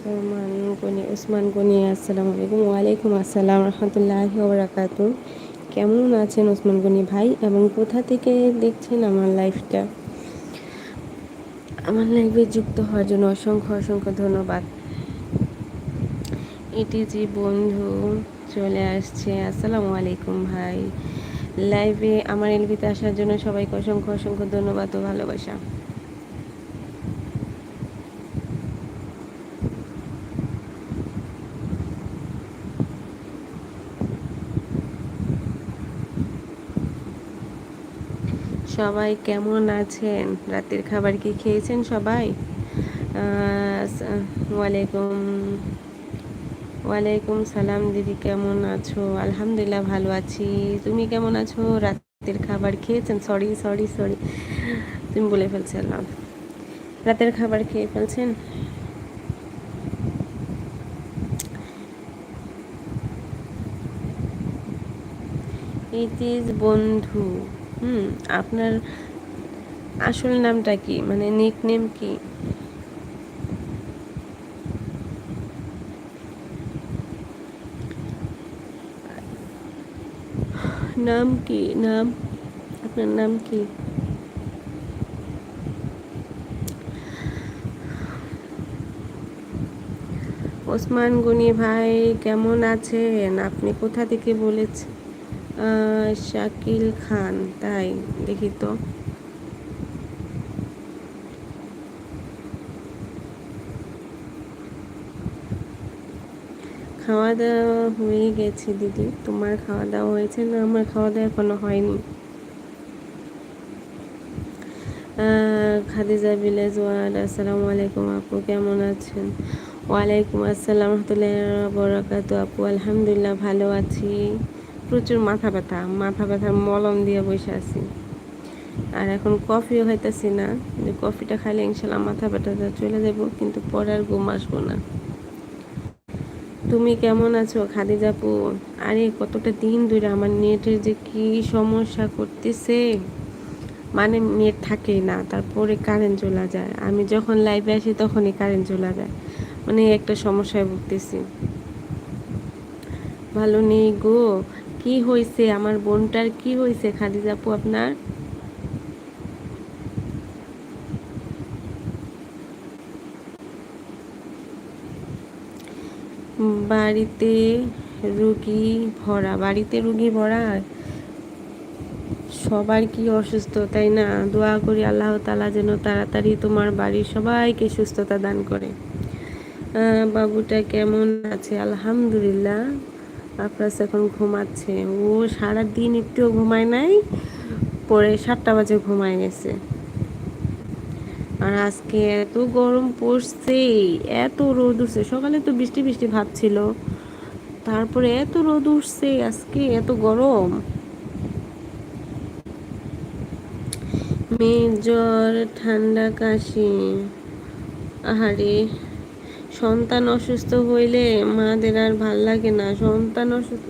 ওসমান গনি ওসমান গনি আসসালামু আলাইকুম। ওয়ালাইকুম আসসালাম রহমতুল্লাহি ওবরাকাত কেমন আছেন ওসমান গনি ভাই? এবং কোথা থেকে দেখছেন আমার লাইফটা? আমার লাইফে যুক্ত হওয়ার জন্য অসংখ্য অসংখ্য ধন্যবাদ। এটি যে বন্ধু চলে আসছে, আসসালামু আলাইকুম ভাই। লাইভে আমার এলবিতে আসার জন্য সবাইকে অসংখ্য অসংখ্য ধন্যবাদ ও ভালোবাসা। সবাই কেমন আছেন? রাতের খাবার কি খেয়েছেন সবাই? ওয়ালাইকুম ওয়ালাইকুম সালাম দিদি, কেমন আছো? আলহামদুলিল্লাহ ভালো আছি। তুমি কেমন আছো? রাতের খাবার খেয়েছেন? সরি সরি সরি তুমি বলে ফেলছিলাম রাতের খাবার খেয়ে ফেলছেন? ইট ইজ বন্ধু। হুম, আপনার আসল নামটা কি? মানে নিক নেম কি? নাম কি? নাম, আপনার নাম কি? ওসমান গনি ভাই, কেমন আছেন? আপনি কোথা থেকে বলেছেন? শাকিল খান, তাই, দেখি তো। খাওয়া দাওয়া হয়ে গেছে, দিদি। তোমার খাওয়া দাওয়া হয়েছে না? আমার খাওয়া দাওয়া এখনও হয়নি। খাদিজা ভিলেজ ওয়ার্ড, আসসালামু আলাইকুম আপু, কেমন আছেন? ওয়ালাইকুম আসসালাম রহমতুল্লাহ বরাকাত আপু, আলহামদুলিল্লাহ, ভালো আছি। প্রচুর মাথা ব্যথা, মাথা ব্যথার মলম দিয়ে বসে আছি। আর এখন কফিও খাইতেছি না যে কফিটা খাইলে ইনশাল্লাহ মাথা ব্যথাটা চলে যাব, কিন্তু পরে আর ঘুম আসব না। তুমি কেমন আছো খাদিজাপু আরে, কতটা দিন ধরে আমার নেটের যে কি সমস্যা করতেছে। মানে নেট থাকেই না, তারপরে কারেন্ট চলে যায়। আমি যখন লাইভে আসি তখনই কারেন্ট চলে যায়। মানে একটা সমস্যায় ভুগতেছি। ভালো নেই গো। কি হয়েছে আমার বোনটার কি হয়েছে খাদিজাপু আপনার? বাড়িতে রুগী ভরা, বাড়িতে রুগী ভরা? সবার কি অসুস্থ, তাই না? দোয়া করি আল্লাহ তালা যেন তাড়াতাড়ি তোমার বাড়ির সবাইকে সুস্থতা দান করে। বাবুটা কেমন আছে? আলহামদুলিল্লাহ। আফরাস এখন ঘুমাচ্ছে। ও সারা দিন একটুও ঘুমায় নাই, পরে সাতটা বাজে ঘুমায় গেছে। আর আজকে এত গরম পড়ছে, এত রোদ উঠছে। সকালে তো বৃষ্টি বৃষ্টি ভাব ছিল। তারপরে এত রোদ উঠছে আজকে, এত গরম। মেয়ের জ্বর, ঠান্ডা, কাশি। আহারে। সন্তান অসুস্থ হইলে মাদের আর ভালো লাগে না। সন্তান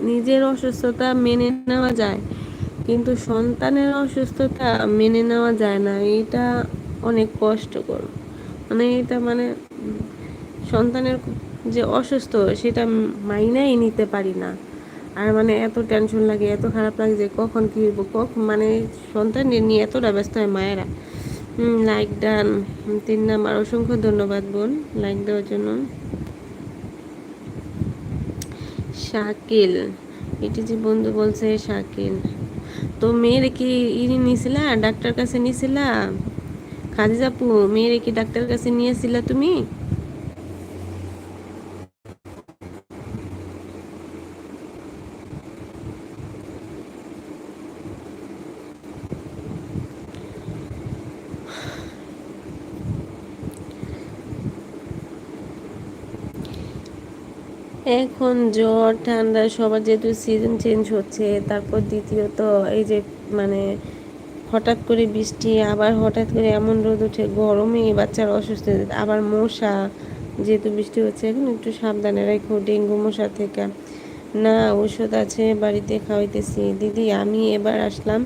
নিজের অসুস্থতা মেনে নেওয়া যায়, কিন্তু সন্তানের অসুস্থতা মেনে নেওয়া যায় না। এটা অনেক কষ্টকর। মানে এটা মানে সন্তানের যে অসুস্থ, সেটা মাইনাই নিতে পারি না। আর মানে এত টেনশন লাগে, এত খারাপ লাগে যে কখন কী কখন মানে সন্তান নিয়ে এতটা ব্যস্ত হয় মায়েরা। লাইক ডান তিন নাম্বার, অসংখ্য ধন্যবাদ বোন লাইক দেওয়ার জন্য। শাকিল এটি যে বন্ধু বলছে শাকিল, তো মেয়ের কি ইনি নিছিলা? ডাক্তার কাছে নিছিলা? খাদিজাপু মেয়ের কি ডাক্তার কাছে নিয়েছিলা তুমি? এখন জ্বর, ঠান্ডা, সবার যেহেতু সিজন চেঞ্জ হচ্ছে, তারপর দ্বিতীয়ত এই যে মানে হঠাৎ করে বৃষ্টি, আবার হঠাৎ করে এমন রোদ ওঠে, গরমে বাচ্চার অসুস্থ, আবার মশা, যেহেতু বৃষ্টি হচ্ছে, এখন একটু সাবধানে রাখো, ডেঙ্গু মশা থেকে। না, ওষুধ আছে, বাড়িতে খাওয়াইতেছি। দিদি, আমি এবার আসলাম,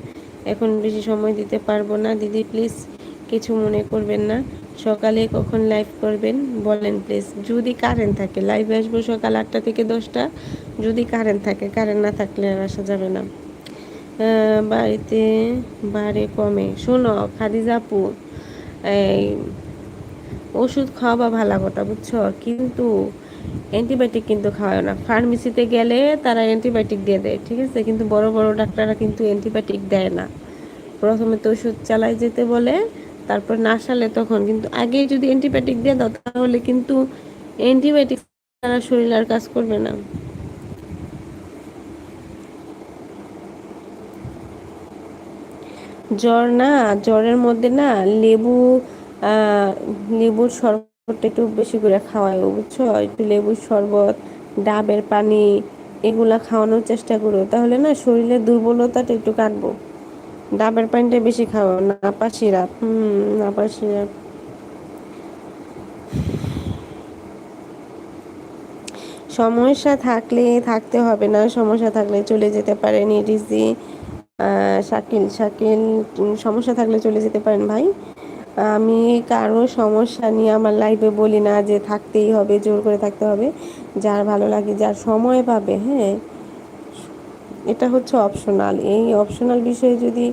এখন বেশি সময় দিতে পারব না। দিদি প্লিজ কিছু মনে করবেন না। সকালে কখন লাইভ করবেন? বলেন প্লিজ যদি কারেন্ট থাকে লাইভে আসব সকাল আটটা থেকে দশটা। যদি কারেন্ট থাকে কারেন্ট না থাকলে আর আসা যাবে না। বাড়িতে বাড়ে কমে। শোনো, খাদিজা আপু, এই ওষুধ খাওয়া ভালো কথা, বুঝছ? কিন্তু অ্যান্টিবায়োটিক কিন্তু খাওয়ায় না। ফার্মেসিতে গেলে তারা অ্যান্টিবায়োটিক দিয়ে দেয়, ঠিক আছে? কিন্তু বড় বড় ডাক্তাররা কিন্তু অ্যান্টিবায়োটিক দেয় না। প্রথমে তো ওষুধ চালাই যেতে বলে তারপর না সালে তখন কিন্তু আগে যদি অ্যান্টিবায়োটিক দিয়ে দাও, তাহলে কিন্তু অ্যান্টিবায়োটিক তারা শরীর আর কাজ করবে না। জ্বর না, জ্বরের মধ্যে না লেবু লেবুর শরবত একটু বেশি করে খাওয়ায়, বুঝছ? একটু লেবুর শরবত, ডাবের পানি, এগুলা খাওয়ানোর চেষ্টা করো। তাহলে না শরীরের দুর্বলতাটা একটু কাটবো। ডাবের পানিটা বেশি খাওয়া নাপা সিরাপ হুম নাপা সিরাপ সমস্যা থাকলে থাকতে হবে না, সমস্যা থাকলে চলে যেতে পারেন ইডিসি শাকিল শাকিল সমস্যা থাকলে চলে যেতে পারেন ভাই। আমি কারও সমস্যা নিয়ে আমার লাইফে বলি না যে থাকতেই হবে, জোর করে থাকতে হবে। যার ভালো লাগে, যার সময় পাবে হ্যাঁ। এটা হচ্ছে অপশনাল এই অপশনাল বিষয়ে যদি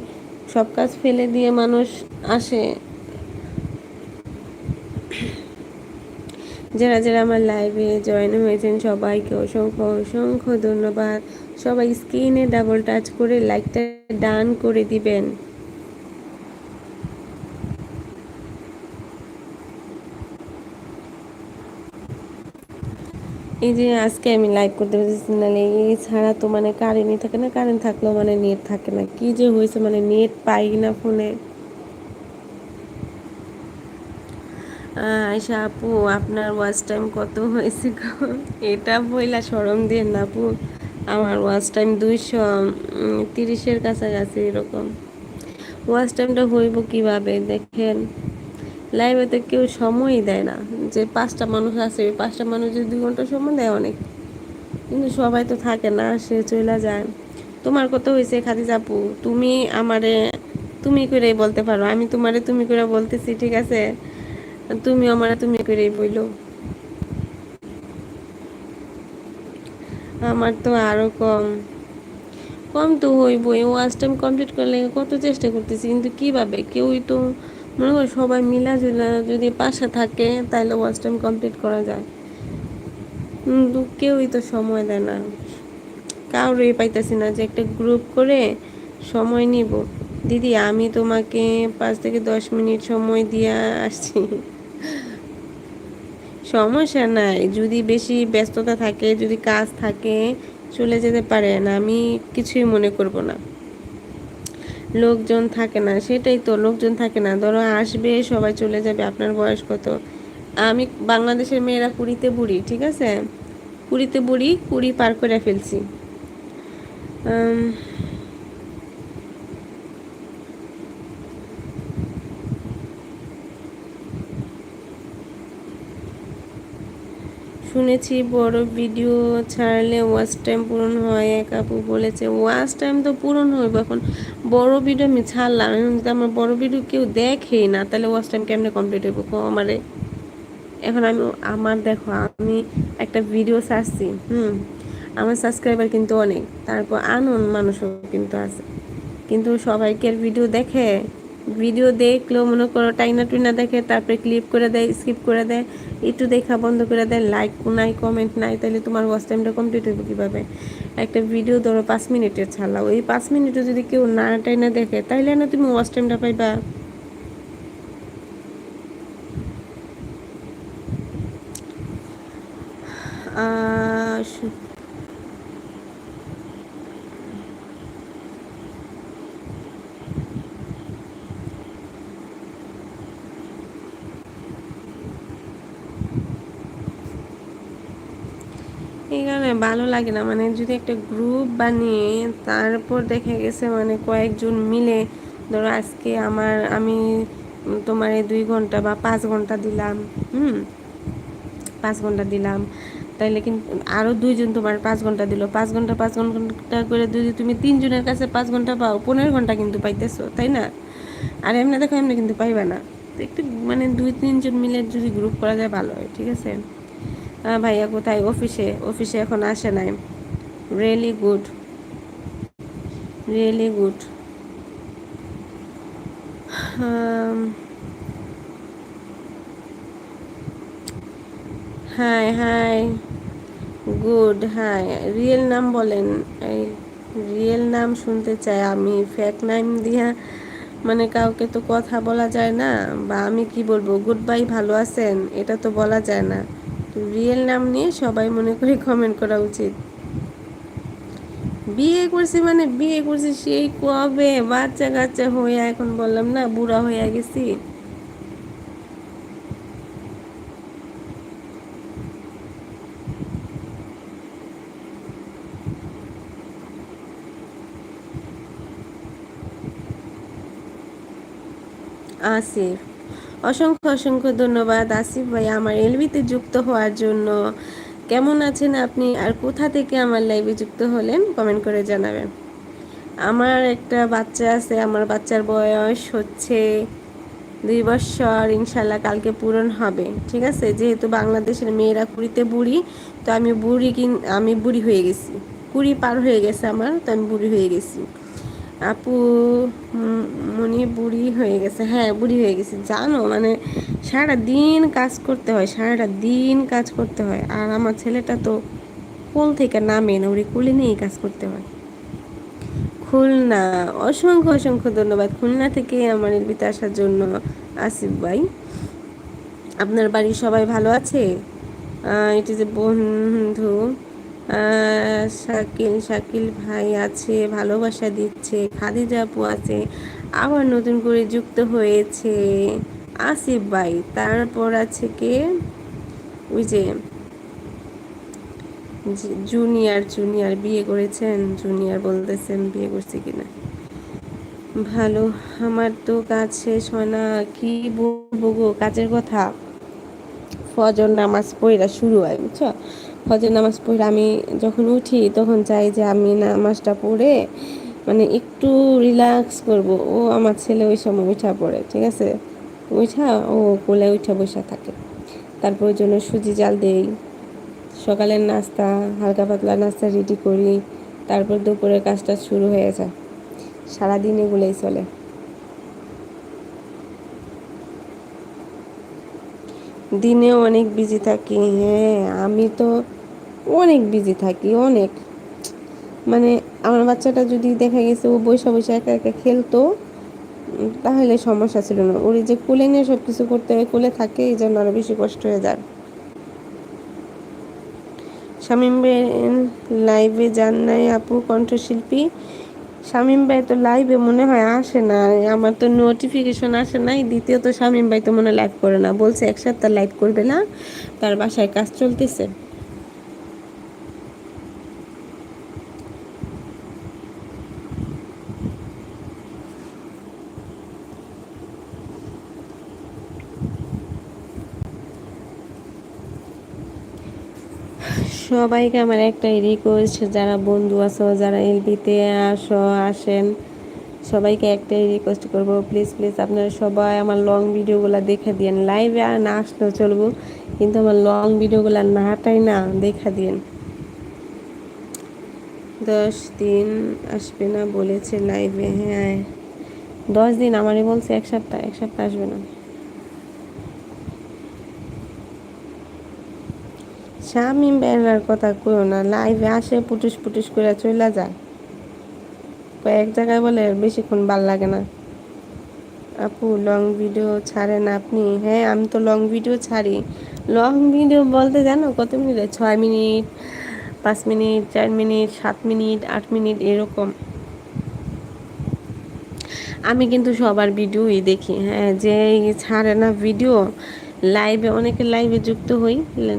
সব কাজ ফেলে দিয়ে মানুষ আসে, যারা যারা আমার লাইভে জয়েন হয়েছেন, সবাইকে অসংখ্য অসংখ্য ধন্যবাদ। সবাই স্ক্রিনে ডাবল টাচ করে লাইকটা ডান করে দিবেন। এই যে আজকে আমি লাইভ করতে পারতেছি না এই ছাড়া তো মানে কারেন্টই থাকে না কারেন্ট থাকলেও মানে নেট থাকে না। কি যে হয়েছে মানে নেট পাই না ফোনে আয়সা আপু, আপনার ওয়াচ টাইম কত হয়েছে এটা বইলা সরম দিয়ে না আপু, আমার ওয়াচ টাইম দুইশো তিরিশের কাছাকাছি এরকম। ওয়াচ টাইমটা হইব কীভাবে? দেখেন লাইভেতে কেউ সময়ই দেয় না। যে পাঁচটা মানুষ আছে, ওই পাঁচটা মানুষ দুই ঘণ্টা সময় দেয় অনেক। কিন্তু সবাই তো থাকে না, সে চলে যায়। তোমার কত হয়েছে খাদি আপু, তুমি আমারে, তুমি করে বলতে পারো। আমি তোমারে তুমি করে বলতেছি, ঠিক আছে? তুমি আমারে তুমি করেই বইলো। আমার তো আরও কম। কম তো হইবই। ওয়াচ টাইম কমপ্লিট করলে কত চেষ্টা করতেছি, কিন্তু কীভাবে? কেউই তো মনে করো সবাই মিলা জুলা যদি পাশে থাকে, তাহলে ওয়াচ টাইম কমপ্লিট করা যায়। কিন্তু কেউই তো সময় দেয় না। কারোরই পাইতেছি না যে একটা গ্রুপ করে সময় নিব। দিদি, আমি তোমাকে পাঁচ থেকে দশ মিনিট সময় দিয়ে আসছি। সমস্যা নাই। যদি বেশি ব্যস্ততা থাকে, যদি কাজ থাকে, চলে যেতে পারেন। আমি কিছুই মনে করব না। লোকজন থাকে না, সেটাই তো, লোকজন থাকে না। ধরো আসবে, সবাই চলে যাবে, আপনার বয়স কত? আমি বাংলাদেশের মেয়েরা কুড়িতে বুড়ি, ঠিক আছে? কুড়িতে বুড়ি, কুড়ি পার করে ফেলছি। শুনেছি, বড় ভিডিও ছাড়লে ওয়াচ টাইম পূরণ হয়, এক আপু বলেছে ওয়াচ টাইম তো পূরণ হইব এখন। বড় ভিডিও আমি ছাড়লাম যদি আমার বড় ভিডিও কেউ দেখেই না, তাহলে ওয়াচ টাইম কেমনে কমপ্লিট হইব? আমারে। এখন আমি, আমার দেখো, আমি একটা ভিডিও ছাড়ছি, হুম, আমার সাবস্ক্রাইবার কিন্তু অনেক, তারপর আনন মানুষও কিন্তু আছে। কিন্তু সবাইকে ভিডিও দেখে ভিডিও দেখলেও মনে করো টাইনা টুইনা দেখে, তারপরে ক্লিপ করে দেয় স্কিপ করে দেয়, একটু দেখা বন্ধ করে দেয় লাইক নাই কমেন্ট নাই, তাহলে তোমার ওয়াচ টাইমটা কমপ্লিট হইব কীভাবে? একটা ভিডিও ধরো পাঁচ মিনিটের ছাড়লাও এই পাঁচ মিনিটে যদি কেউ না টাইনা দেখে তাইলে না তুমি ওয়াচ টাইমটা পাইবা। আহ এখানে ভালো লাগে না। মানে যদি একটা গ্রুপ বানিয়ে তারপর দেখা গেছে মানে কয়েকজন মিলে, ধরো আজকে আমার, আমি তোমার দুই ঘণ্টা বা পাঁচ ঘণ্টা দিলাম, হুম? পাঁচ ঘণ্টা দিলাম। তাইলে কিন্তু আরও দুইজন তোমার পাঁচ ঘণ্টা দিল। পাঁচ ঘণ্টা পাঁচ ঘণ্টা করে যদি তুমি তিনজনের কাছে পাঁচ ঘণ্টা পাও, পনেরো ঘণ্টা কিন্তু পাইতেছো, তাই না? আর এমনি দেখো এমনি কিন্তু পাইবে না। একটু মানে দুই, তিনজন মিলে যদি গ্রুপ করা যায় ভালো হয়, ঠিক আছে? ভাইয়া কোথায়? অফিসে অফিসে এখন আসে নাই। Really good really good hi hi good hi real নাম বলেন। এই রিয়েল নাম শুনতে চাই আমি। ফেক নাম দিয়া মানে কাউকে তো কথা বলা যায় না। বা আমি কি বলব? গুড বাই ভালো আছেন? এটা তো বলা যায় না। রিয়েল নাম নিয়ে সবাই মনে করে কমেন্ট করা উচিত। বিয়ে করছি মানে বিয়ে করছি সেই কবে? বাচ্চা কাচ্চা হয়ে এখন বললাম না, বুড়া হয়ে গেছি। আসিফ। অসংখ্য অসংখ্য ধন্যবাদ আসিফ ভাই আমার এলবিতে যুক্ত হওয়ার জন্য। কেমন আছেন আপনি? আর কোথা থেকে আমার লাইভে যুক্ত হলেন? কমেন্ট করে জানাবেন। আমার একটা বাচ্চা আছে, আমার বাচ্চার বয়স হচ্ছে দুই বছর, ইনশাল্লাহ কালকে পূরণ হবে, ঠিক আছে? যেহেতু বাংলাদেশের মেয়েরা কুড়িতে বুড়ি, তো আমি বুড়ি কিন আমি বুড়ি হয়ে গেছি। কুড়ি পার হয়ে গেছে আমার, তো আমি বুড়ি হয়ে গেছি। আপু মনে বুড়ি হয়ে গেছে। হ্যাঁ বুড়ি হয়ে গেছে। জানো মানে সারা দিন কাজ করতে হয় সারাটা দিন কাজ করতে হয়। আর আমার ছেলেটা তো কোল থেকে নামে না, ওরে কোলে নিয়েই কাজ করতে হয়। খুলনা, অসংখ্য অসংখ্য ধন্যবাদ। খুলনা থেকে আমার এলবিতে আসার জন্য আসিফ ভাই। আপনার বাড়ির সবাই ভালো আছে? এটি যে বন্ধু। শাকিল শাকিল ভাই আছে, ভালোবাসা দিচ্ছে, খাদিজা আপু আছে, আবার নতুন করে যুক্ত হয়েছে, আসিফ ভাই, তারপর আছে কে? ওই যে জুনিয়র জুনিয়র বিয়ে করেছেন, জুনিয়র বলতেছেন বিয়ে করছে কিনা। ভালো, আমার তো কাজ শেষ হয় না, কি বলব গো, কাজের কথা। ফজর নামাজ পড়া শুরু হয়, বুঝছ? ফজর নামাজ পড়ে আমি যখন উঠি তখন চাই যে আমি নামাজটা পড়ে মানে একটু রিল্যাক্স করব। ও আমার ছেলে ওই সময় উঠা পড়ে, ঠিক আছে? উঠা, ও কোলে উঠা বসা থাকে। তারপর ওই জন্য সুজি জাল দেই। সকালের নাস্তা, হালকা পাতলা নাস্তা রেডি করি। তারপর দুপুরের কাজটা শুরু হয়ে যায়। সারাদিন এগুলোই চলে। দিনেও অনেক বিজি থাকি। হ্যাঁ আমি তো অনেক বিজি থাকি, অনেক। মানে আমার বাচ্চাটা যদি দেখা গেছে ও বৈশা বৈশা একা একা খেলতো তাহলে সমস্যা ছিল না। ওর যে কোলে নিয়ে সব কিছু করতে হয়, কোলে থাকে এই জন্য আরও বেশি কষ্ট হয়ে যায়। শামীম ভাই লাইভে যান নাই আপু, কণ্ঠশিল্পী। শামীম ভাই তো লাইভে মনে হয় আসে না আমার তো নোটিফিকেশন আসে নাই। দ্বিতীয়ত শামীম ভাই তো মনে লাইভ করে না। বলছে এক সপ্তাহ লাইভ করবে না, তার বাসায় কাজ চলতেছে। সবাইকে আমার একটাই রিকোয়েস্ট যারা বন্ধু আছো, যারা এলবিতে আসো, আসেন, সবাইকে একটাই রিকোয়েস্ট করব। প্লিজ প্লিজ আপনারা সবাই আমার লং ভিডিওগুলো দেখে দিয়েন। লাইভে আর না আসলেও চলবো, কিন্তু আমার লং ভিডিওগুলো নাটাই না, দেখা দিয়েন। দশ দিন আসবে না বলেছে লাইভে হ্যাঁ। দশ দিন আমারই বলছে, এক সপ্তাহ এক সপ্তাহ আসবে না। শামিম বেলার কথা কইও না লাইভে আসে, পুটুস পুটুস করে চলে যায়। এক জায়গায় বলে, বেশিক্ষণ ভালো লাগে না। আপু লং ভিডিও ছাড়েন আপনি? হ্যাঁ আমি তো লং ভিডিও ছাড়ি। লং ভিডিও বলতে জানো, কত মিনিট ছয় মিনিট পাঁচ মিনিট চার মিনিট সাত মিনিট আট মিনিট এরকম। আমি কিন্তু সবার ভিডিওই দেখি। হ্যাঁ যে ছাড়ে না ভিডিও লাইভে অনেকে লাইভে যুক্ত হই,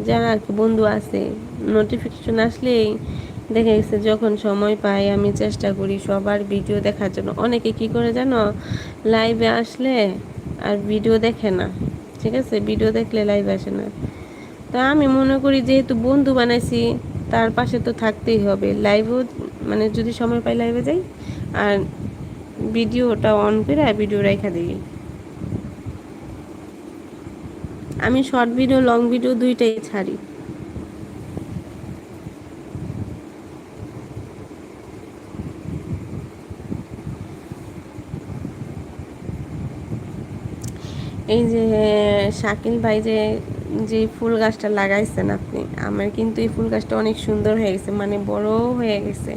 যারা আর কি বন্ধু আছে নোটিফিকেশন আসলেই দেখা গেছে যখন সময় পাই, আমি চেষ্টা করি সবার ভিডিও দেখার জন্য। অনেকে কি করে জানো? লাইভে আসলে আর ভিডিও দেখে না, ঠিক আছে? ভিডিও দেখলে লাইভে আসে না। তা আমি মনে করি যেহেতু বন্ধু বানাইছি, তার পাশে তো থাকতেই হবে। লাইভও মানে যদি সময় পাই লাইভে যাই, আর ভিডিওটা অন করে ভিডিও রেখা দিই। আমি শর্ট ভিডিও লং ভিডিও দুইটাই ছাড়ি। এই যে, শাকিল ভাই যে যে ফুল গাছটা লাগাইছেন আপনি, আমার কিন্তু এই ফুল গাছটা অনেক সুন্দর হয়ে গেছে মানে বড় হয়ে গেছে।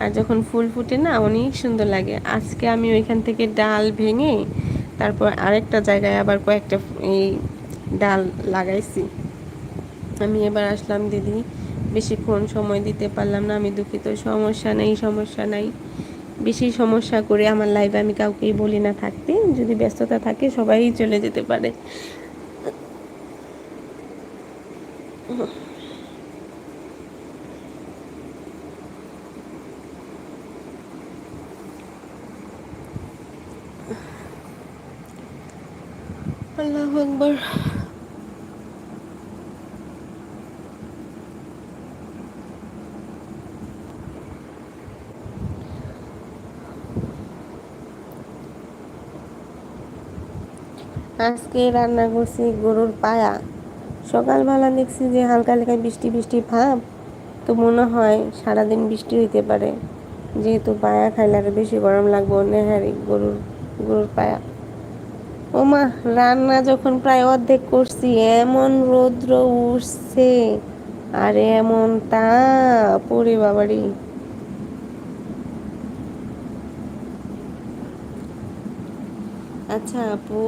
আর যখন ফুল ফুটে না, অনেক সুন্দর লাগে। আজকে আমি ওইখান থেকে ডাল ভেঙে, তারপর আরেকটা জায়গায় আবার কয়েকটা এই ডাল লাগাইছি। আমি এবার আসলাম, দিদি, বেশিক্ষণ সময় দিতে পারলাম না, আমি দুঃখিত, সমস্যা নেই, সমস্যা নাই। বেশি সমস্যা করে আমার লাইফে আমি কাউকেই বলি না থাকতে। যদি ব্যস্ততা থাকে, সবাই চলে যেতে পারে। আল্লাহ আকবর। আজকে রান্না করছি গরুর পায়া। সকালবেলা দেখছি যে হালকা হালকা বৃষ্টি বৃষ্টি ভাব, তো মনে হয় সারাদিন বৃষ্টি হইতে পারে। যেহেতু পায়া খাইলে আর বেশি গরম লাগবো নেহারি গরুর গরুর পায়া। ও মা রান্না যখন প্রায় অর্ধেক করছি, এমন রৌদ্র উঠছে আর এমন তা পরে বাবারি। আচ্ছা আপু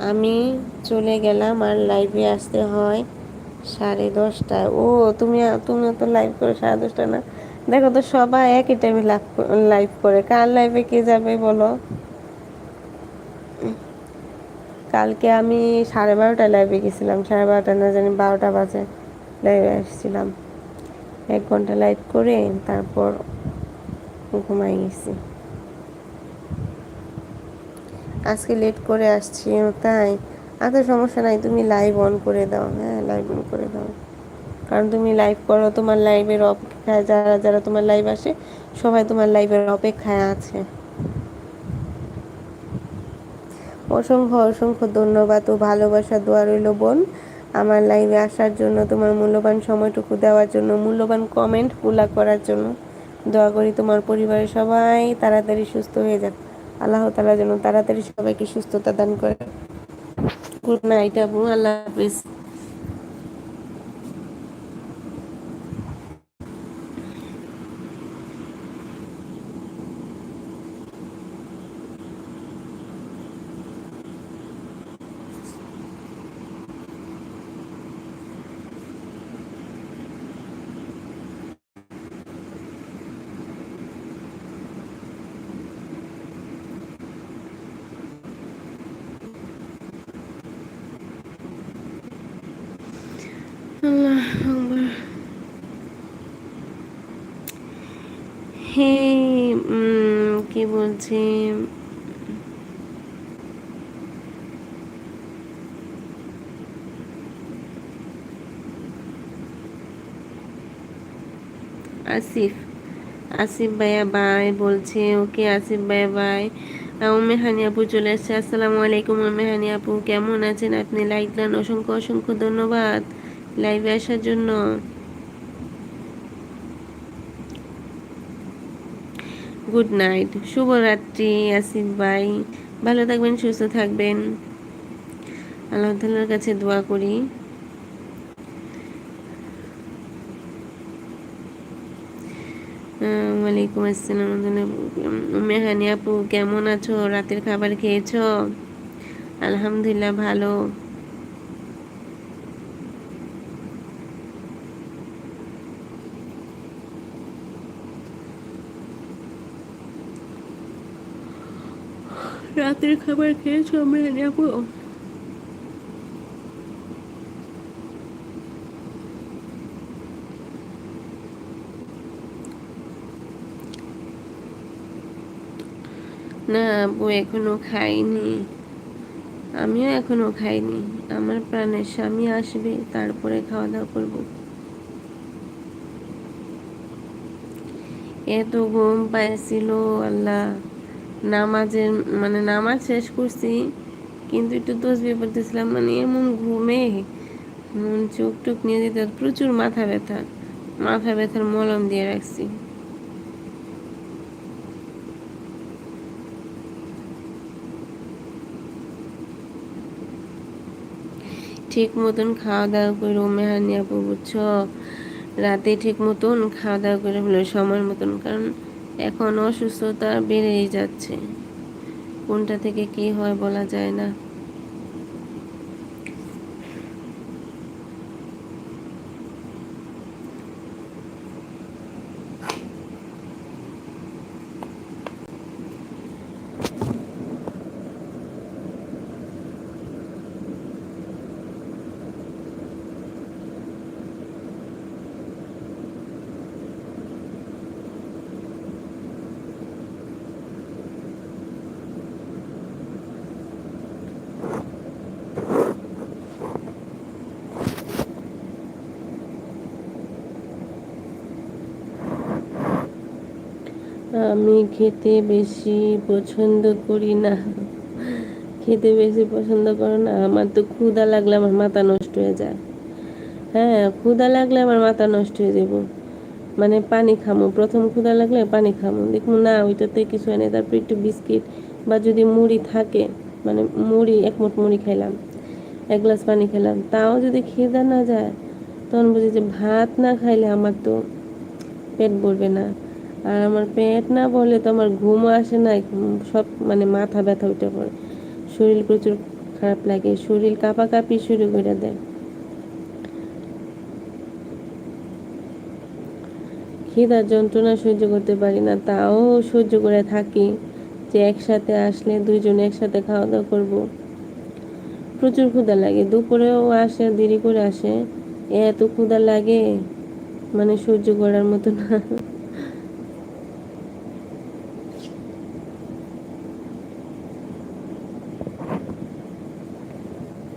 আমি চলে গেলাম আর লাইভে আসতে হয় সাড়ে দশটায়। ও, তুমি তুমি তো লাইভ করে সাড়ে দশটা না? দেখো তো সবাই একই টাইমে লাইভ করে। কার লাইভে কে যাবে বলো? কালকে আমি সাড়ে বারোটায় লাইভে গেছিলাম। সাড়ে বারোটা না জানি বারোটা বাজে লাইভে আসছিলাম। এক ঘণ্টা লাইভ করে তারপর ঘুমাই গেছি। আজকে লেট করে আসছি, তাই। আচ্ছা সমস্যা নাই, তুমি লাইভ অন করে দাও হ্যাঁ লাইভ অন করে দাও। কারণ তুমি লাইভ করো, তোমার লাইভের অপেক্ষায় যারা যারা তোমার লাইভ আসে, সবাই তোমার লাইভের অপেক্ষায় আছে। অসংখ্য অসংখ্য ধন্যবাদ ও ভালোবাসা, দোয়া রইল বোন। আমার লাইভে আসার জন্য, তোমার মূল্যবান সময়টুকু দেওয়ার জন্য, মূল্যবান কমেন্ট পুলা করার জন্য। দোয়া করি তোমার পরিবারের সবাই তাড়াতাড়ি সুস্থ হয়ে যাক। আল্লাহ তালা যেন তাড়াতাড়ি সবাইকে সুস্থতা দান করে। গুড নাইট আবু আল্লাহ হাফিজ আল্লাহ হে কি বলছি? আসিফ আসিফ ভাইয়া বাই বলছে। ওকে, আসিফ ভাইয়া বাই উমে হানি আপু চলে এসছে। আসসালামু আলাইকুম উমে হানি আপু। কেমন আছেন আপনি? লাইক দেন, অসংখ্য অসংখ্য ধন্যবাদ। লাইভে আসার জন্য। গুড নাইট শুভরাত্রি আসিফ ভাই। ভালো থাকবেন, সুস্থ থাকবেন। আল্লাহ তালার কাছে দোয়া করি। ওয়ালাইকুম আসসালাম মেহানি আপু, কেমন আছো? রাতের খাবার খেয়েছো? আলহামদুলিল্লাহ, ভালো। রাতের খাবার খেয়েছো মেহানি আপু না আপু এখনও খাইনি। আমিও এখনও খাইনি। আমার প্রাণের স্বামী আসবে, তারপরে খাওয়া দাওয়া করব। এত ঘুম পাইছিল, আল্লাহ। নামাজের মানে নামাজ শেষ করছি, কিন্তু একটু তসবি পড়তেছিলাম মানে এমন ঘুমে, মন চোখ টুক নিয়ে যেতে প্রচুর মাথা ব্যথা, মাথা ব্যথার মলম দিয়ে রাখছি। ঠিক মতন খাওয়া দাওয়া করে মেহানি আপু বুঝছ রাতে ঠিক মতন খাওয়া দাওয়া করে হলো সময় মতন, কারণ এখন অসুস্থতা বেড়েই যাচ্ছে। কোনটা থেকে কি হয় বলা যায় না। আমি খেতে বেশি পছন্দ করি না। খেতে বেশি পছন্দ করো না। আমার তো ক্ষুদা লাগলে আমার মাথা নষ্ট হয়ে যায়। হ্যাঁ ক্ষুদা লাগলে আমার মাথা নষ্ট হয়ে যাব। মানে পানি খামো। প্রথম ক্ষুদা লাগলে পানি খামো। দেখব না, ওইটাতে কিছু হয় না। তারপর একটু বিস্কিট বা যদি মুড়ি থাকে মানে মুড়ি, এক মুঠ মুড়ি খাইলাম, এক গ্লাস পানি খেলাম তাও যদি খিদা না যায়, তখন বুঝি যে ভাত না খাইলে আমার তো পেট ভরবে না। আর আমার পেট না ভরলে তো আমার ঘুমও আসে না সব মানে মাথা ব্যথা উঠে পড়ে। শরীর প্রচুর খারাপ লাগে, শরীর কাঁপাকাঁপি শুরু করে দেয়। খিদার যন্ত্রণা সহ্য করতে পারি না, তাও সহ্য করে থাকি যে একসাথে আসলে দুইজনে একসাথে খাওয়া দাওয়া করব। প্রচুর ক্ষুধা লাগে, দুপুরেও আসে, দেরি করে আসে, এত ক্ষুধা লাগে মানে সহ্য করার মতো না।